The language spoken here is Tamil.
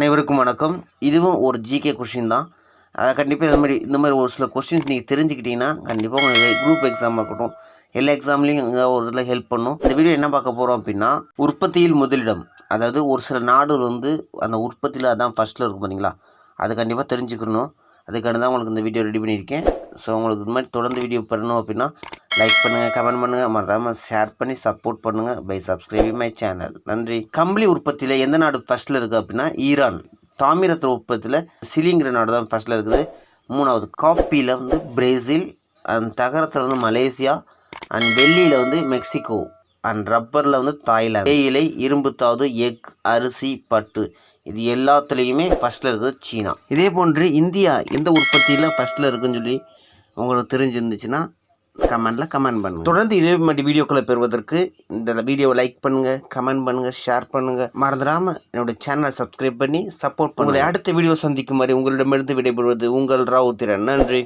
அனைவருக்கும் வணக்கம். இதுவும் ஒரு ஜிகே கொஷின் தான். கண்டிப்பாக இந்த மாதிரி இந்த மாதிரி ஒரு சில கொஷின்ஸ் நீங்கள் தெரிஞ்சுக்கிட்டீங்கன்னா கண்டிப்பாக உங்களுக்கு குரூப் எக்ஸாம் இருக்கட்டும் எல்லா எக்ஸாம்லேயும் இங்கே ஒரு இதில் ஹெல்ப் பண்ணும். இந்த வீடியோ என்ன பார்க்க போகிறோம் அப்படின்னா உற்பத்தியில் முதலிடம் அதாவது ஒரு சில நாடுகள் வந்து அந்த உற்பத்தியில் அதான் ஃபஸ்ட்டில் இருக்கும் பார்த்தீங்களா அது கண்டிப்பாக தெரிஞ்சுக்கணும். அதுக்கான தான் உங்களுக்கு இந்த வீடியோ ரெடி பண்ணியிருக்கேன். ஸோ உங்களுக்கு இது மாதிரி தொடர்ந்து வீடியோ பண்ணணும் அப்படின்னா லைக் பண்ணுங்கள் கமெண்ட் பண்ணுங்கள் மறக்காமல் ஷேர் பண்ணி சப்போர்ட் பண்ணுங்கள் பை சப்ஸ்கிரைபிங் மை சேனல் நன்றி. கம்பளி உற்பத்தியில் எந்த நாடு ஃபஸ்ட்டில் இருக்குது அப்படின்னா ஈரான். தாமிரத்தில் உற்பத்தியில் சிலிங்கிற நாடு தான் ஃபஸ்ட்டில் இருக்குது. மூணாவது காப்பியில் வந்து பிரேசில் அண்ட் தகரத்தில் வந்து மலேசியா அண்ட் வெள்ளியில் வந்து மெக்சிகோ அண்ட் ரப்பரில் வந்து தாய்லாந்து. தேயிலை இரும்புத்தாவது எக் அரிசி பட்டு. இது எல்லாத்துலேயுமே ஃபஸ்ட்டில் இருக்குது சீனா. இதே போன்று இந்தியா எந்த உற்பத்தியில் ஃபஸ்ட்டில் இருக்குன்னு சொல்லி உங்களுக்கு தெரிஞ்சிருந்துச்சுன்னா கமெண்டில் கமெண்ட் பண்ணுங்கள் தொடர்ந்து இதே மாதிரி வீடியோக்களை பெறுவதற்கு இந்த வீடியோவை லைக் பண்ணுங்கள் கமெண்ட் பண்ணுங்கள் ஷேர் பண்ணுங்கள் மறந்துடாமல் என்னோட சேனலை சப்ஸ்கிரைப் பண்ணி சப்போர்ட் பண்ணுங்கள் அடுத்த வீடியோ சந்திக்கும் வரை உங்களிடமிருந்து விடைபெறுவது உங்கள் ராவுத்திரன். நன்றி.